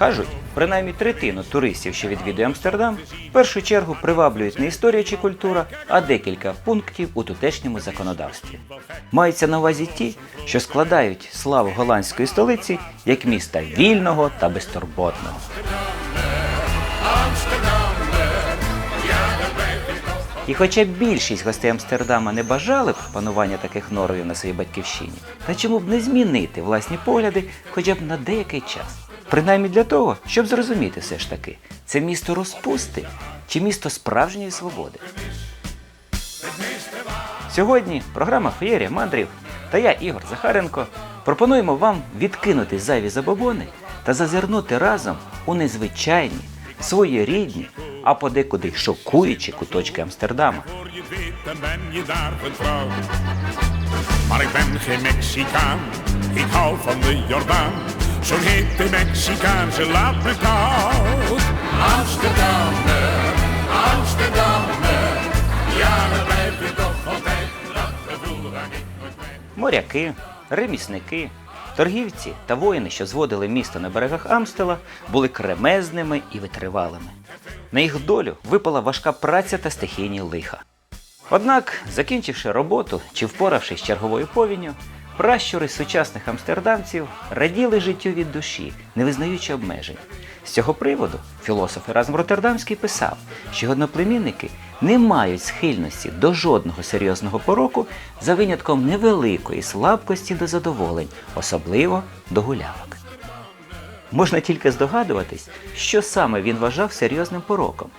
Кажуть, принаймні третину туристів, що відвідує Амстердам, в першу чергу приваблюють не історія чи культура, а декілька пунктів у тутешньому законодавстві. Маються на увазі ті, що складають славу голландської столиці як міста вільного та безтурботного. І хоча більшість гостей Амстердама не бажали б панування таких норовів на своїй батьківщині, та чому б не змінити власні погляди хоча б на деякий час? Принаймні для того, щоб зрозуміти все ж таки, це місто розпусти чи місто справжньої свободи. Сьогодні програма Феєрія мандрів та я, Ігор Захаренко, пропонуємо вам відкинути зайві забобони та зазирнути разом у незвичайні, своєрідні, а подекуди шокуючі куточки Амстердама. Maar ik ben geen Mexicaan, ik hou van de Jordaan. Zo'n hete Mexicaan, ze laat me koud. Amsterdam, Amsterdam, ja, dan blijf je toch altijd. Dat gevoel raak ik nooit kwijt. Моряки, ремісники, торгівці та воїни, що зводили місто на берегах Амстела, були кремезними і витривалими. На їх долю випала важка праця та стихійні лиха. Однак, закінчивши роботу чи впоравшись з черговою повінню, пращури сучасних амстердамців раділи життю від душі, не визнаючи обмежень. З цього приводу філософ Еразм Роттердамський писав, що одноплемінники не мають схильності до жодного серйозного пороку за винятком невеликої слабкості до задоволень, особливо до гулявок. Можна тільки здогадуватись, що саме він вважав серйозним пороком.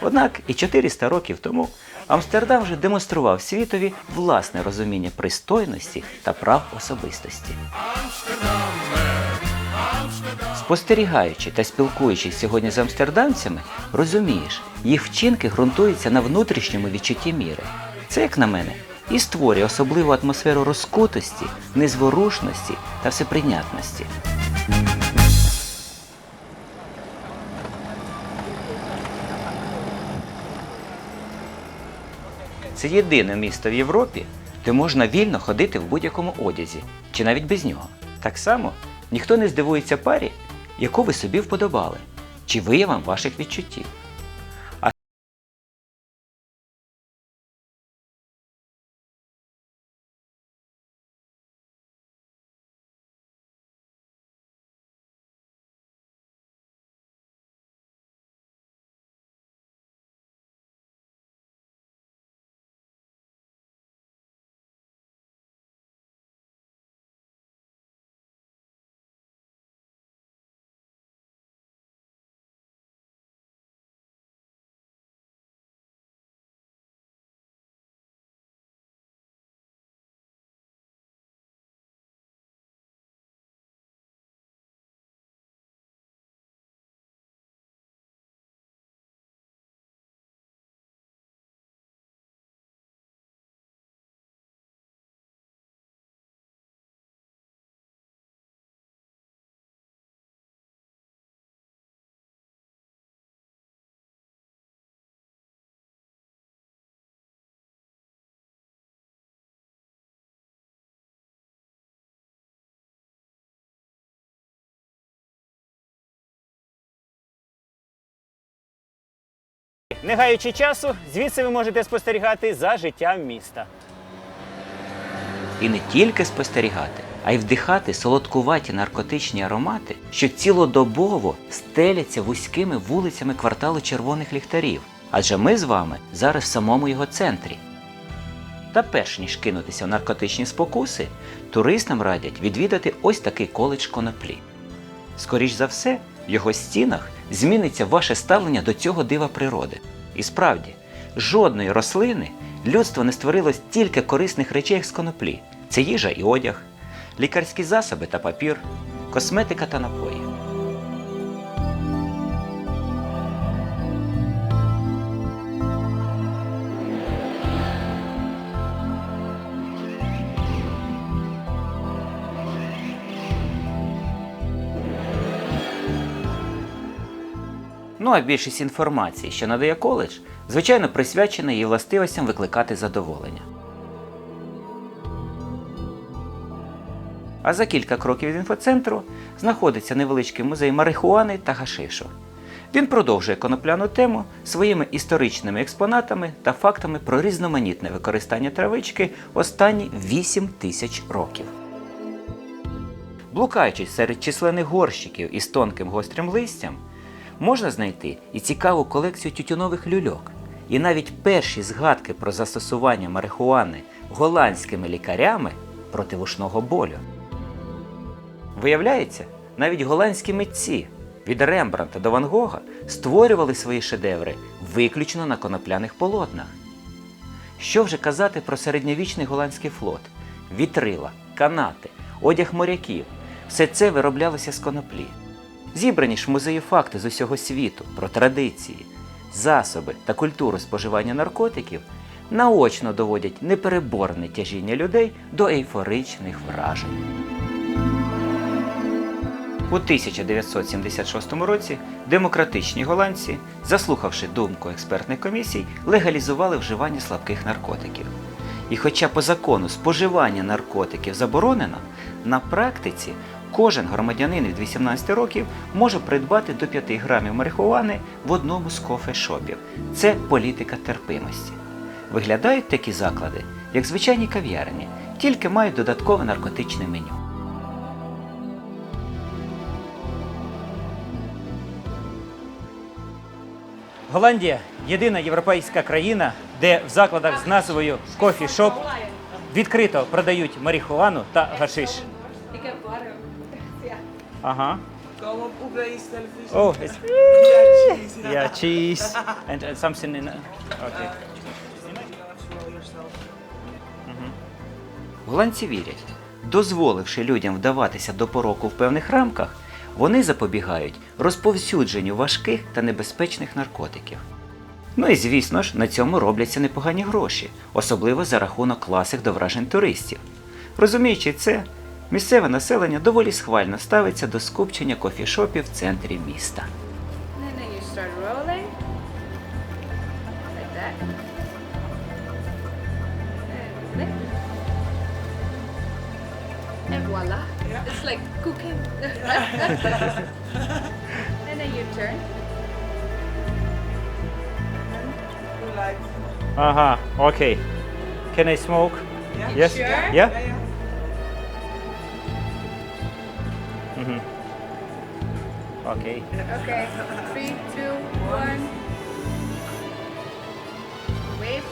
Однак і 400 років тому Амстердам вже демонстрував світові власне розуміння пристойності та прав особистості. Спостерігаючи та спілкуючись сьогодні з амстердамцями, розумієш, їх вчинки ґрунтуються на внутрішньому відчутті міри. Це, як на мене, і створює особливу атмосферу розкутості, незворушності та всеприйнятності. Це єдине місто в Європі, де можна вільно ходити в будь-якому одязі, чи навіть без нього. Так само ніхто не здивується парі, яку ви собі вподобали, чи виявам ваших відчуттів. Не гаючи часу, звідси ви можете спостерігати за життям міста. і не тільки спостерігати, а й вдихати солодкуваті наркотичні аромати, що цілодобово стеляться вузькими вулицями кварталу червоних ліхтарів. Адже ми з вами зараз в самому його центрі. Та перш ніж кинутися в наркотичні спокуси, туристам радять відвідати ось такий коледж коноплі. Скоріш за все, в його стінах зміниться ваше ставлення до цього дива природи. І справді, жодної рослини людство не створило стільки корисних речей, з коноплі. Це їжа і одяг, лікарські засоби та папір, косметика та напої. Ну а більшість інформації, що надає коледж, звичайно, присвячена її властивостям викликати задоволення. А за кілька кроків від інфоцентру знаходиться невеличкий музей марихуани та гашишу. Він продовжує конопляну тему своїми історичними експонатами та фактами про різноманітне використання травички останні 8 тисяч років. Блукаючи серед численних горщиків із тонким гострим листям, можна знайти і цікаву колекцію тютюнових люльок, і навіть перші згадки про застосування марихуани голландськими лікарями проти вушного болю. Виявляється, навіть голландські митці від Рембранта до Ван Гога створювали свої шедеври виключно на конопляних полотнах. Що вже казати про середньовічний голландський флот, вітрила, канати, одяг моряків все це вироблялося з коноплі. Зібрані ж в музеї факти з усього світу про традиції, засоби та культуру споживання наркотиків наочно доводять непереборне тяжіння людей до ейфоричних вражень. У 1976 році демократичні голландці, заслухавши думку експертних комісій, легалізували вживання слабких наркотиків. І хоча по закону споживання наркотиків заборонено, на практиці кожен громадянин від 18 років може придбати до 5 грамів марихуани в одному з кофешопів. Це політика терпимості. Виглядають такі заклади, як звичайні кав'ярні, тільки мають додаткове наркотичне меню. Голландія єдина європейська країна, де в закладах з назвою Shop відкрито продають марихуану та гашиш. Kom op, Oekraïne televisie. Oh, it's cheese. yeah, cheese and uh, something in. Okay. Голландці вірять, дозволивши людям вдаватися до пороку в певних рамках, вони запобігають розповсюдженню важких та небезпечних наркотиків. Ну і звісно ж, на цьому робляться непогані гроші, особливо за рахунок класних до вражень туристів. Розуміючи це, місцеве населення доволі схвально ставиться до скупчення кофішопів в центрі міста. It's like cooking. and then you turn. Ага, окей. Can I smoke? Yeah. Yes? Sure. Yeah? Yeah. Mhm. Okay. Okay. Three, two, one. Wave.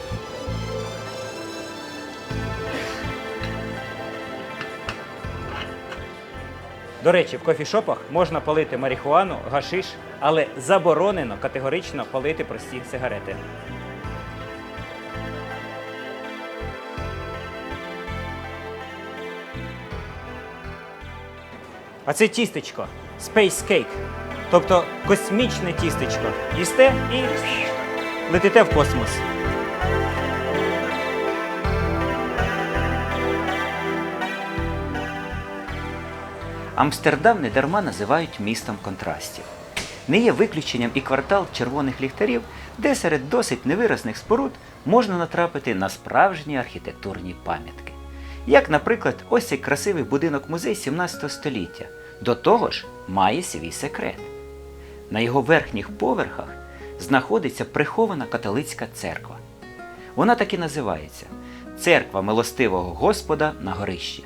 До речі, в кофішопах можна палити марихуану, гашиш, але заборонено категорично палити прості сигарети. А це тістечко Space Cake, тобто космічне тістечко. Їсте і летите в космос. Амстердам недарма називають містом контрастів. Не є виключенням і квартал червоних ліхтарів, де серед досить невиразних споруд можна натрапити на справжні архітектурні пам'ятки. Як, наприклад, ось цей красивий будинок музей 17 століття. До того ж, має свій секрет. На його верхніх поверхах знаходиться прихована католицька церква. Вона так і називається Церква милостивого Господа на горищі.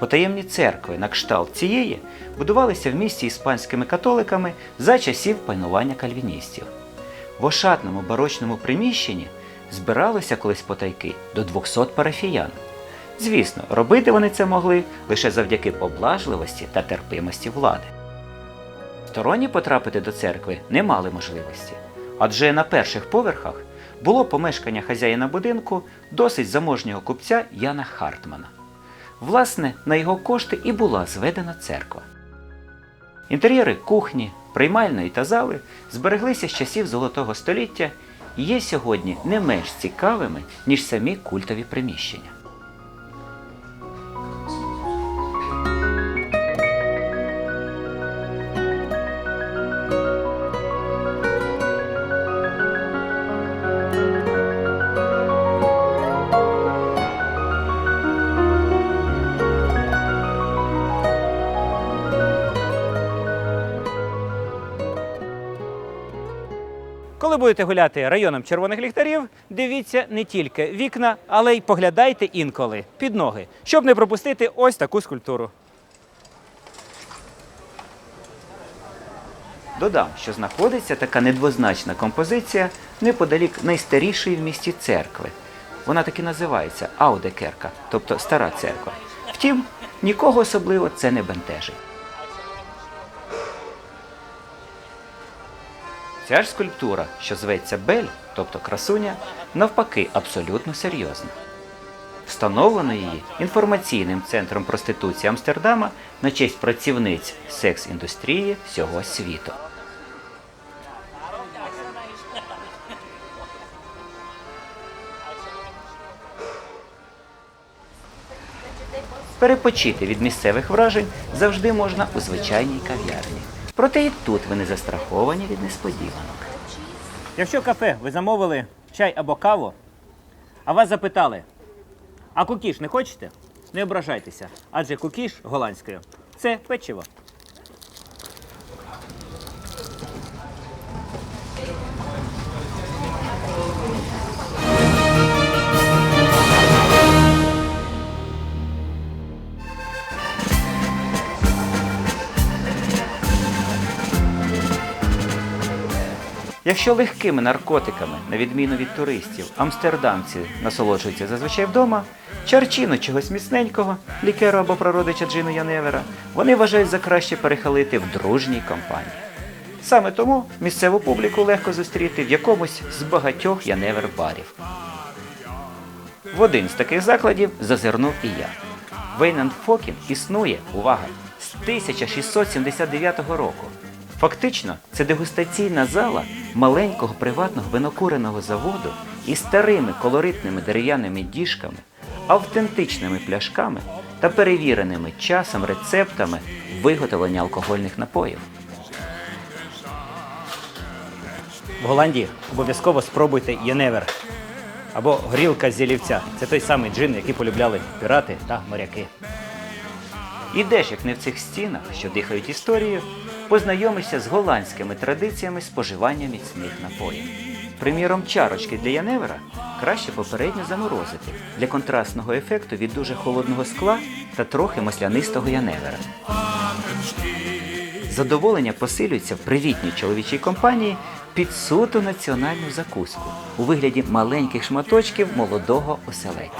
Потаємні церкви на кшталт цієї будувалися в місті іспанськими католиками за часів панування кальвіністів. В ошатному барочному приміщенні збиралося колись потайки до 200 парафіян. Звісно, робити вони це могли лише завдяки поблажливості та терпимості влади. Сторонні потрапити до церкви не мали можливості, адже на перших поверхах було помешкання хазяїна будинку досить заможнього купця Яна Хартмана. Власне, на його кошти і була зведена церква. Інтер'єри кухні, приймальної та зали збереглися з часів Золотого століття і є сьогодні не менш цікавими, ніж самі культові приміщення. Коли будете гуляти районом червоних ліхтарів, дивіться не тільки вікна, але й поглядайте інколи під ноги, щоб не пропустити ось таку скульптуру. Додам, що знаходиться така недвозначна композиція неподалік найстарішої в місті церкви. Вона так і називається Аудекерка, тобто стара церква. Втім, нікого особливо це не бентежить. Ця ж скульптура, що зветься Бель, тобто красуня, навпаки, абсолютно серйозна. Встановлено її інформаційним центром проституції Амстердама на честь працівниць секс-індустрії всього світу. Перепочити від місцевих вражень завжди можна у звичайній кав'ярні. Проте і тут ви не застраховані від несподіванок. Якщо кафе ви замовили чай або каву, а вас запитали, а кукіш не хочете? Не ображайтеся, адже кукіш голландською це печиво. Якщо легкими наркотиками, на відміну від туристів, амстердамці насолоджуються зазвичай вдома, чарчину чогось міцненького, лікеру або прародича джину Яневера, вони вважають за краще перехилити в дружній компанії. Саме тому місцеву публіку легко зустріти в якомусь з багатьох Яневер барів. В один з таких закладів зазирнув і я. Вейнанд Фокін існує, увага, з 1679 року. Фактично, це дегустаційна зала маленького приватного винокуреного заводу із старими колоритними дерев'яними діжками, автентичними пляшками та перевіреними часом рецептами виготовлення алкогольних напоїв. В Голландії обов'язково спробуйте Єневер або горілка з зілівця. Це той самий джин, який полюбляли пірати та моряки. Ідеш, як не в цих стінах, що дихають історією, познайомишся з голландськими традиціями споживання міцних напоїв. Приміром, чарочки для Яневера краще попередньо заморозити для контрастного ефекту від дуже холодного скла та трохи маслянистого Яневера. Задоволення посилюється в привітній чоловічій компанії під суто національну закуску у вигляді маленьких шматочків молодого оселедця.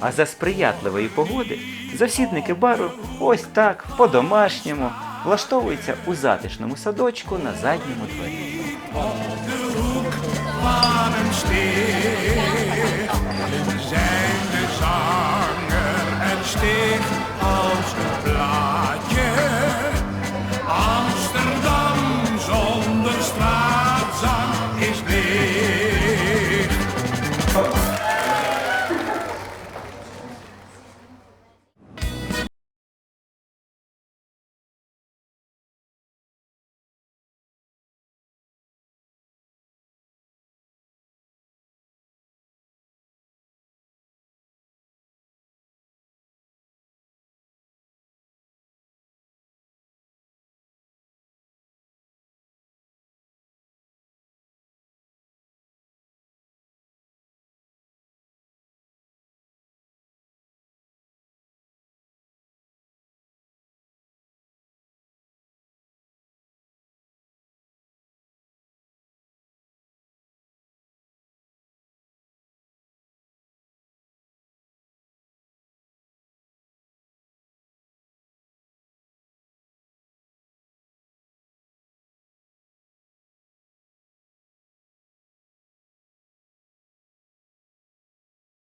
А за сприятливої погоди завсідники бару ось так, по-домашньому, влаштовуються у затишному садочку на задньому дворі.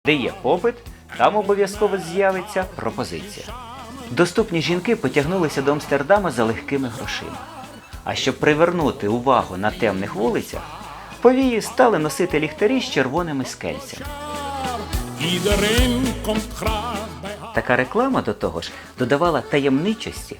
Де є попит, там обов'язково з'явиться пропозиція. Доступні жінки потягнулися до Амстердама за легкими грошима. А щоб привернути увагу на темних вулицях, повії стали носити ліхтарі з червоними скельцями. Така реклама до того ж додавала таємничості,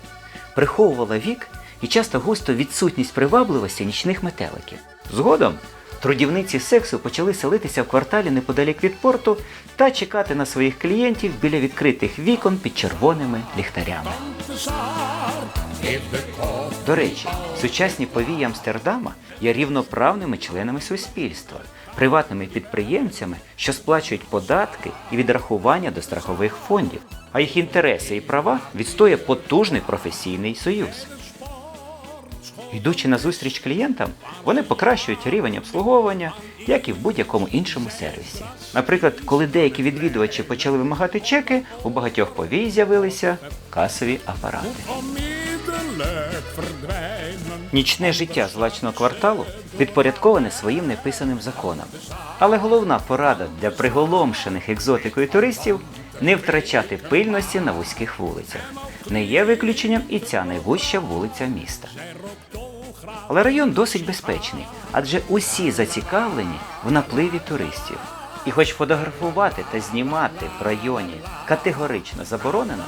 приховувала вік і часто густо відсутність привабливості нічних метеликів. Згодом трудівниці сексу почали селитися в кварталі неподалік від порту та чекати на своїх клієнтів біля відкритих вікон під червоними ліхтарями. До речі, сучасні повії Амстердама є рівноправними членами суспільства, приватними підприємцями, що сплачують податки і відрахування до страхових фондів, а їх інтереси і права відстоює потужний професійний союз. Йдучи на зустріч клієнтам, вони покращують рівень обслуговування, як і в будь-якому іншому сервісі. Наприклад, коли деякі відвідувачі почали вимагати чеки, у багатьох повій з'явилися касові апарати. Нічне життя злачного кварталу підпорядковане своїм неписаним законам. Але головна порада для приголомшених екзотикою туристів не втрачати пильності на вузьких вулицях. Не є виключенням і ця найвужча вулиця міста. Але район досить безпечний, адже усі зацікавлені в напливі туристів. І хоч фотографувати та знімати в районі категорично заборонено,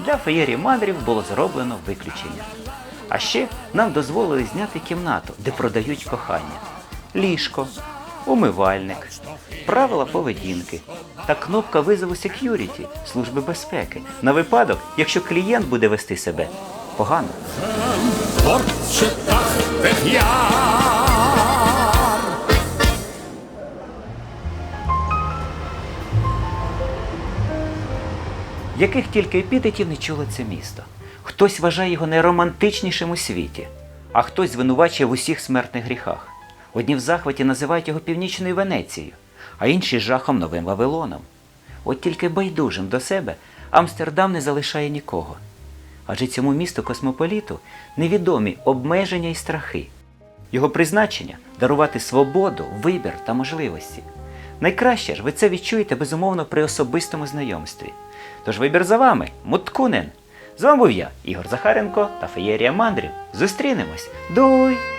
для феєрії мандрів було зроблено виключення. А ще нам дозволили зняти кімнату, де продають кохання, ліжко, умивальник, правила поведінки та кнопка визову security служби безпеки на випадок, якщо клієнт буде вести себе погано. Wordt ze 80 jaar. Яких тільки епітетів не чуло це місто. Хтось вважає його найромантичнішим у світі, а хтось звинувачує в усіх смертних гріхах. Одні в захваті називають його північною Венецією, а інші жахом новим Вавилоном. От тільки байдужим до себе Амстердам не залишає нікого. Адже цьому місту космополіту невідомі обмеження і страхи. Його призначення дарувати свободу, вибір та можливості. Найкраще ж ви це відчуєте безумовно при особистому знайомстві. Тож вибір за вами, Муткунен. З вами був я, Ігор Захаренко та Феєрія Мандрів. Зустрінемось. Дуй!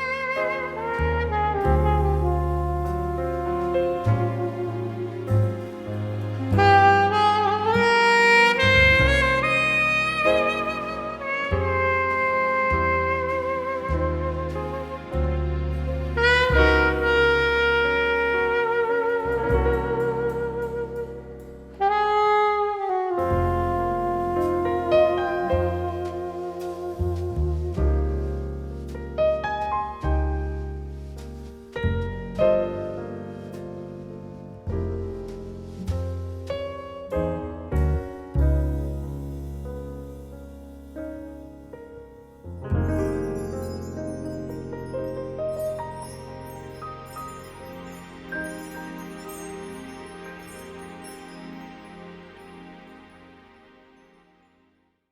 Bye.